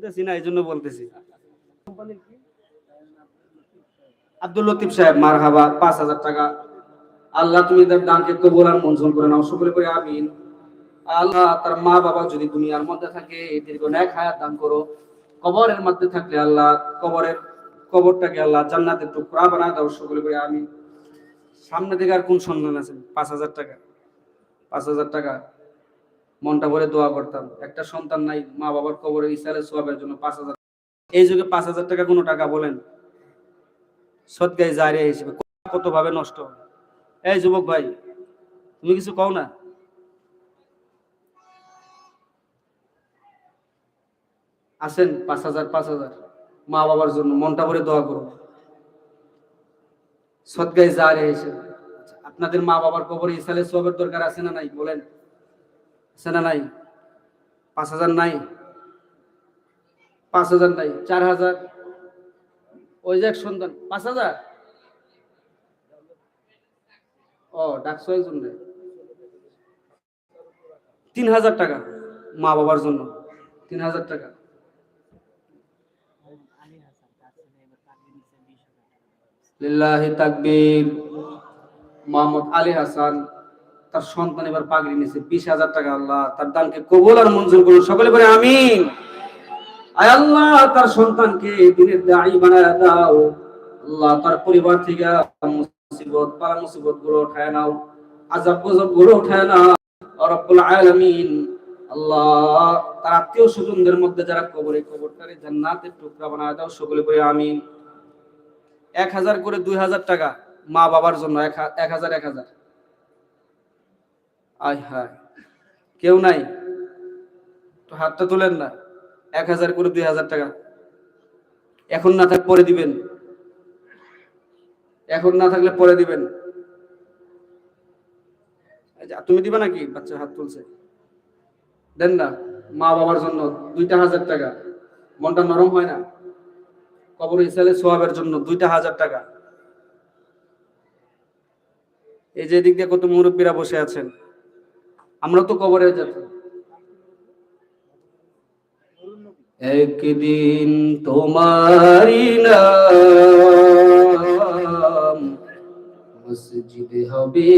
শুনতেছি না এই জন্য বলতেছি। আব্দুল লতিফ সাহেব মার হাবা পাঁচ হাজার টাকা। আল্লাহ তুমি তার দানকে কবুল আর মঞ্জুর করে নাও সকলে করে, আমিন। আল্লাহ তার মা বাবা যদি দুনিয়ার মধ্যে থাকে দীর্ঘ ন্যাক হায়াত দান করো। কবরের মধ্যে থাকলে আল্লাহ কবরের কবরটাকে আল্লাহ জান্নাতের টুকরা বানা দাও সকলে করে, আমিন। সামনে থেকে আর কোন সন্ধান আছে? পাঁচ হাজার টাকা। পাঁচ হাজার টাকা। মনটা ভরে দোয়া করতাম। একটা সন্তান নাই মা বাবার কবরে ইসারে সোয়াবের জন্য পাঁচ হাজার এই যুগে পাঁচ হাজার টাকা কোনো টাকা বলেন? সৎগাই জারিয়া হিসেবে। কত ভাবে নষ্ট। এই যুবক ভাই তুমি কিছু কও না? আসেন পাঁচ হাজার পাঁচ হাজার। মা বাবার জন্য মনটা ভরে দোয়া করো সৎগাই জারিয়া হিসেবে। আচ্ছা, আপনাদের মা বাবার কবরে ইসালে সোয়াবের দরকার আছে না নাই? বলেন। আছে না নাই, পাঁচ হাজার নাই, পাঁচ হাজার নাই, চার হাজার। ওই যে এক সন্তান, পাঁচ হাজার? ও, ডাকছো একজন। তিন হাজার টাকা মা বাবার জন্য, তিন হাজার টাকা। লিল্লাহি তাকবীর, মোহাম্মদ আলী হাসান। তার সন্তান এবার পাগড়ি নিয়েছে, বিশ হাজার টাকা আল্লাহ, তার দানকে কবুল আর মঞ্জুর করুন। সকলে বলে আয় আল্লাহ, তার সন্তানকে দিনের দায়ী বানায় দাও। আল্লাহ, তার পরিবার থেকে মুসিবত পালা মুসিবতগুলো উঠায় নাও। আজাব গজবগুলো উঠায় নাও। রব্বুল আলামিন, আল্লাহ, তার আত্মীয় স্বজনদের মধ্যে যারা কবরে, কবরটারে জান্নাতের টুকরা বানায় দাও, সকলে বলে আমিন। এক হাজার করে দুই হাজার টাকা মা বাবার জন্য এক হাজার এক হাজার। আয় হায়। কেউ নাই। তো হাতটা তোলেন না। এক হাজার করে দুই হাজার টাকা। এখন না থাক পরে দিবেন। এখন না থাকলে পরে দিবেন। তুমি দিবে নাকি? বাচ্চা হাত তুলছে। দেন না, মা বাবার জন্য দুইটা হাজার টাকা। মনটা নরম হয় না? কবর ইসালে সোয়াবের জন্য দুইটা হাজার টাকা। এই যে দিক দিয়ে কত মুরব্বীরা বসে আছেন। আমরা তো কবরে যাচ্ছি একদিন তোমারি নাম মসজিদে হবে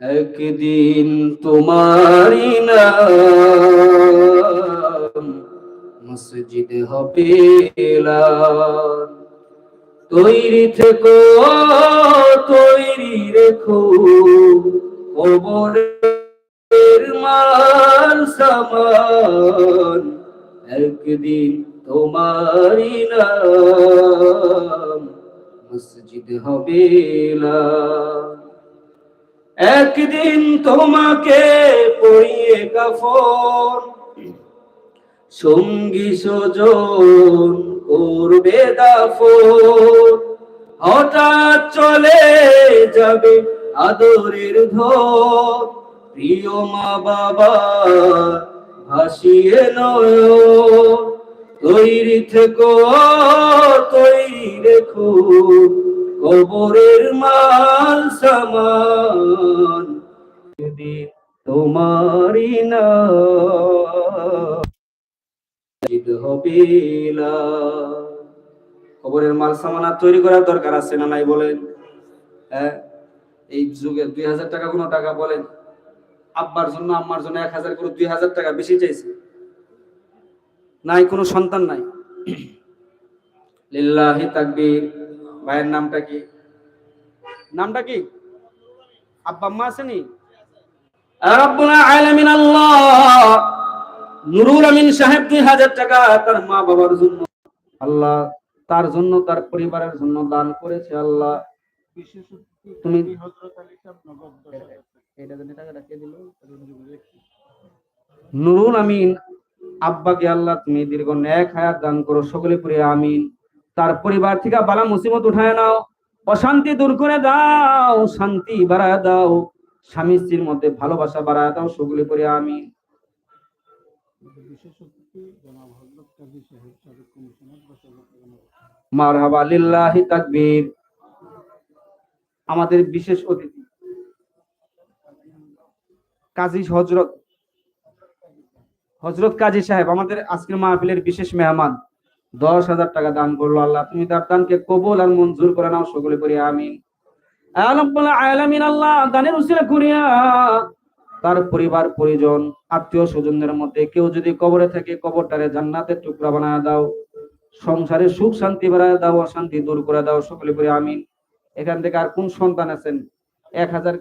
একদিন তোমারি নাম মসজিদে হবে। তৈরি থেকো, তৈরি রেখো কবরের মাল সামান, একদিন তোমারই নাম মসজিদ হবে। একদিন তোমাকে পরিয়ে কাফন, সঙ্গী সজন করবে দাফন হঠাৎ চলে যাবে আদরের ধর। প্রিয় মা বাবা, ভাসিয়ে নয়। তৈরি থেকো, তৈরি রেখো। কবরের মাল সামান। যদি তোমারই না জিদ হবে কবরের মাল সামানা তৈরি করার দরকার আছে না নাই বলেন? হ্যাঁ? এই যুগে দুই হাজার টাকা কোনো টাকা বলেন? আব্বার জন্য, আম্মার জন্য এক হাজার করে দুই হাজার টাকা বেশি চাইছে। নাই, কোনো সন্তান নাই। লিল্লাহি তাকবীর। ভাইয়ের নামটা কি? নামটা কি? আব্বা আম্মা আসেনি রব্বুল আলামিন আল্লাহ। নুরুল আমিন সাহেব দুই হাজার টাকা তার মা বাবার জন্য। আল্লাহ তার জন্য তার পরিবারের জন্য দান করেছে, আল্লাহ। তুমি নুরুল আমিন, আব্বাকে আল্লাহ তুমি দীর্ঘ ন্যাক হায়াত দান করো, সকলে পড়ে আমিন। তার পরিবার থেকে বালা মুসিবত উঠায় নাও, অশান্তি দূর করে দাও, শান্তি বাড়ায় দাও, স্বামী স্ত্রীর মধ্যে ভালোবাসা বাড়ায় দাও, সকলে পড়ে আমিন। মারহাবা লিল্লাহি তাকবীর। আমাদের বিশেষ অতিথি। কাজী হজরত হজরত কাজী সাহেব, আমাদের আজকের মাহফিলের বিশেষ মেহমান। দশ হাজার টাকা দান করল আল্লাহ। তুমি তার দানকে কবল আর মঞ্জুর করে নাও, সকলে করি আমিন। আলম আলামিন আল্লাহ, দানের উসিলা করিয়া তার পরিবার, পরিজন, আত্মীয় স্বজনদের মধ্যে কেউ যদি কবরে থাকে কবরটারে জান্নাতের টুকরা বানায় দাও, সংসারে সুখ শান্তি বাড়ায় দাও, অশান্তি দূর করে দাও, সকলে করে আমিন। এখান থেকে আর কোন সন্তান আছেন? এক হাজার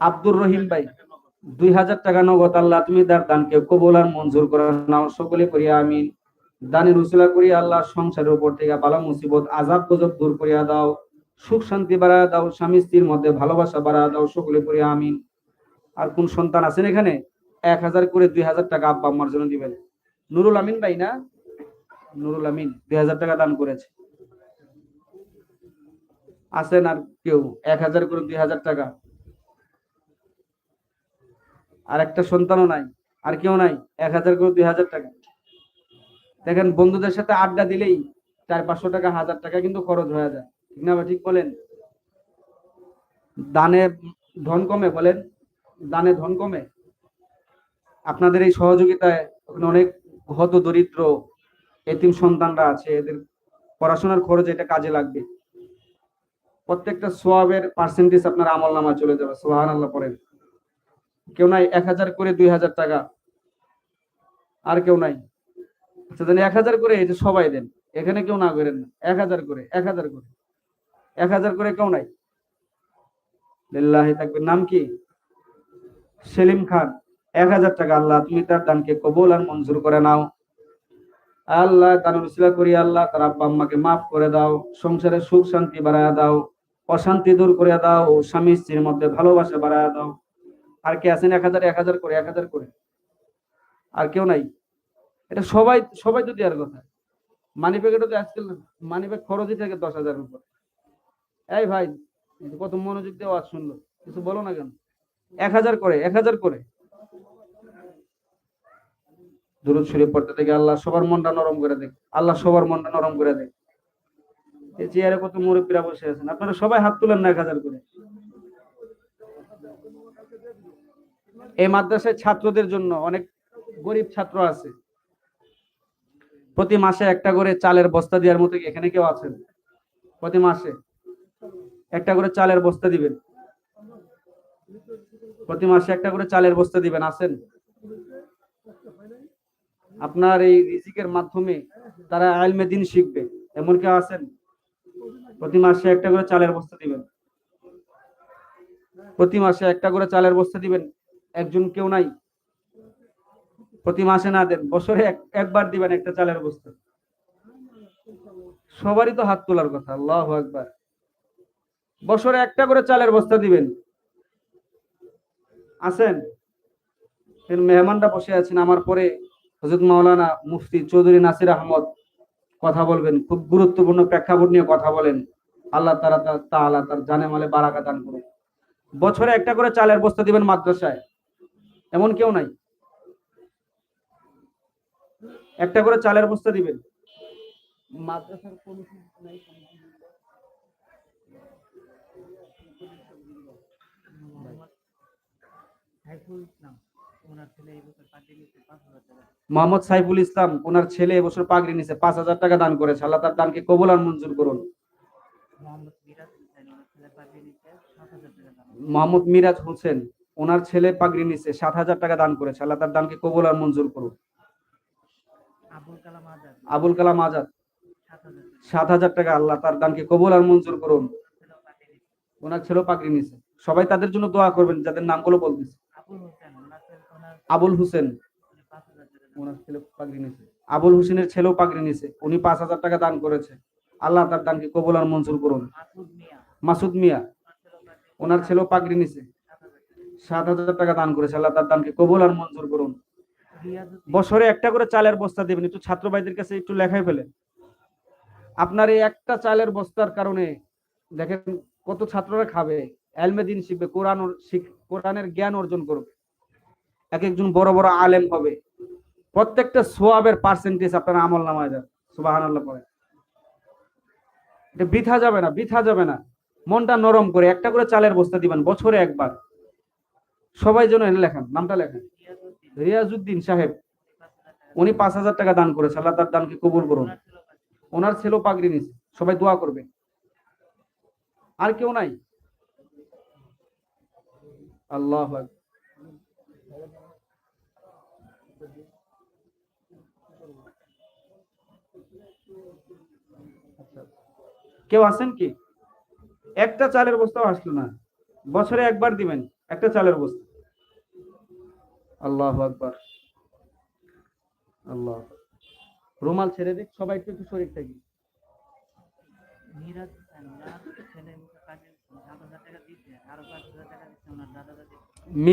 আব্দুর রহিম ভাই, দুই হাজার টাকা নগদ আল্লাহ, তুমি তার দানকে কবুল আর মঞ্জুর করে নাও, সকলে করিয়া আমিন। দানের উসিলা করিয়া আল্লাহ, সংসারের উপর থেকে বালা মুসিবত আজাব গজব দূর করিয়া দাও। সুখ শান্তি বাড়ায় দাও, স্বামী স্ত্রীর মধ্যে ভালোবাসা বাড়ায় দাও, সকলে করে আমিন। আর কোন সন্তান আছেন এখানে? এক হাজার করে দুই হাজার টাকা আব্বা আম্মার জন্য দিবেন। নুরুল আমিন ভাই না? নুরুল আমিন, দুই হাজার টাকা দান করেছে। আছেন আর কেউ? এক হাজার করে দুই হাজার টাকা। আর একটা সন্তানও নাই, আর কেউ নাই, এক হাজার করে দুই হাজার টাকা। দেখেন, বন্ধুদের সাথে আড্ডা দিলেই চার পাঁচশো টাকা, হাজার টাকা কিন্তু খরচ হয়ে যায়। ঠিক বলেন? দানে ধন কমে বলেন? দানে ধন কমে? আপনাদের এই সহযোগিতায় অনেক হত দরিদ্র এতিম সন্তানরা আছে, এদের পড়াশোনার খরচ এটা কাজে লাগবে। প্রত্যেকটা সোয়াবের পার্সেন্টেজ আপনার আমল নামা চলে যাবে সোহান আল্লাহ পড়েন। কেউ নাই এক হাজার করে দুই হাজার টাকা। আর কেউ নাই। আচ্ছা এক হাজার করে যে সবাই দেন, এখানে কেউ না করেন না। এক হাজার করে, এক হাজার করে। এক হাজার করে কেউ নাই। লিল্লাহি তাকবীর। নাম কি? সেলিম খান। এক হাজার টাকা। আল্লাহ, তুমি তার দানকে কবুল আর মঞ্জুর করে নাও। আল্লাহ দান উসিলা করি আল্লাহ, তার আব্বা আম্মাকে মাফ করে দাও, সংসারে সুখ শান্তি বাড়ায় দাও, অশান্তি দূর করে দাও, ও স্বামী স্ত্রীর মধ্যে ভালোবাসা বাড়ায় দাও। আর কে আছেন এক হাজার এক হাজার করে, এক হাজার করে? আর কেউ নাই। এটা সবাই সবাই তো দেওয়ার কথা। মানি ব্যাগেটা তো আজকাল মানি ব্যাগ খরচই থাকে দশ হাজারের উপর। এই ভাই কত মনোযোগ দিয়ে আওয়াজ শুনলো, কিছু বলো না কেন? এক হাজার করে, এক হাজার করে। দূরত শরীফ পড়তে থেকে আল্লাহ সবার মনটা নরম করে দেখ, আল্লাহ সবার মনটা নরম করে দেখ। এই চেয়ারে কত মুরব্বীরা বসে আছেন, আপনারা সবাই হাত তুলেন না এক হাজার করে। এই মাদ্রাসায় ছাত্রদের জন্য অনেক গরিব ছাত্র আছে। প্রতি মাসে একটা করে চালের বস্তা দেওয়ার মতো এখানে কেউ আছেন? প্রতি মাসে? একটা করে চালের বস্তা দিবেন। প্রতি মাসে একটা করে চালের বস্তা দিবেন আছেন আপনার এই রিজিকের মাধ্যমে তারা আলমে দিন শিখবে এমন কেউ আছেন প্রতি মাসে একটা করে চালের বস্তা দিবেন। প্রতি মাসে একটা করে চালের বস্তা দিবেন, একজন কেউ নাই। প্রতি মাসে না দেন, বছরে এক- একবার দিবেন একটা চালের বস্তা। সবারই তো হাত তোলার কথা, আল্লাহ একবার বছরে একটা করে চালের বস্তা দিবেন। আছেন? মেহমানরা বসে আছেন। আমার পরে হজরত মাওলানা মুফতি চৌধুরী নাসির আহমদ কথা বলবেন। খুব গুরুত্বপূর্ণ প্রেক্ষাপট নিয়ে কথা বলেন। আল্লাহ তারা তাআলা তার জানে মালে বারাকা দান করুন বছরে একটা করে চালের বস্তা দিবেন মাদ্রাসায়। এমন কেউ নাই? একটা করে চালের বস্তা দিবেন। মাদ্রাসার নাই। মোহাম্মদ সাইফুল ইসলাম ওনার ছেলে এবছর পাগড়ি নিছে পাঁচ হাজার টাকা দান করেছে। আল্লাহ তার দানকে কবুল আর মঞ্জুর করুন। মোহাম্মদ মিরাজ হোসেন ওনার ছেলে পাগড়ি নিছে সাত হাজার টাকা দান করেছে। আল্লাহ তার দানকে কবুল আর মঞ্জুর করুন। আবুল কালাম আজাদ। সাত হাজার টাকা। আল্লাহ তার দানকে কবুল আর মঞ্জুর করুন। ওনার ছেলেও পাগড়ি নিছে। সবাই তাদের জন্য দোয়া করবেন যাদের নামগুলো বলতেছে। আবুল হোসেন ওনার ছেলে পাগড়ি নিছে। আবুল হোসেনের ছেলেও পাগড়ি নিছে। উনি পাঁচ হাজার টাকা দান করেছে। আল্লাহ তার দানকে কবুল আর মঞ্জুর করুন। মাসুদ মিয়া। ওনার ছেলেও পাগড়ি নিছে। সাত হাজার টাকা। দান করেছে। আল্লাহ তার দানকে কবুল আর মঞ্জুর করুন। বছরে একটা করে চালের বস্তা দেবেন। একটু ছাত্র ভাইদের কাছে একটু লেখাই ফেলেন আপনার এই একটা চালের বস্তার কারণে দেখেন কত ছাত্ররা খাবে। এলমে দিন শিখবে, কোরআন কোরআনের জ্ঞান অর্জন করবে। এক একজন বড় বড় আলেম হবে। প্রত্যেকটা সোয়াবের পার্সেন্টেজ আপনার আমল নামায় যাবে সুবাহান আল্লাহ পরে এটা বৃথা যাবে না, বৃথা যাবে না। মনটা নরম করে, একটা করে চালের বস্তা দিবেন, বছরে একবার। সবাই যেন এনে লেখেন, নামটা লেখেন। রিয়াজউদ্দিন সাহেব, উনি পাঁচ হাজার টাকা দান করেছে, আল্লাহ তার দানকে কবুল করুন। ওনার ছেলেও পাগড়ি নিছে সবাই দোয়া করবে। আর কেউ নাই। আল্লাহ আচ্ছা। কেউ আছেন কি? একটা চালের বস্তাও আসলো না। বছরে একবার দিবেন, একটা চালের বস্তা। আল্লাহ আকবার। আল্লাহ রুমাল ছেড়ে দেখ সবাই একটু শরীর থাকি। মিরাজ ছেলে টাকা দিচ্ছে আরও পাঁচ হাজার টাকা দিচ্ছে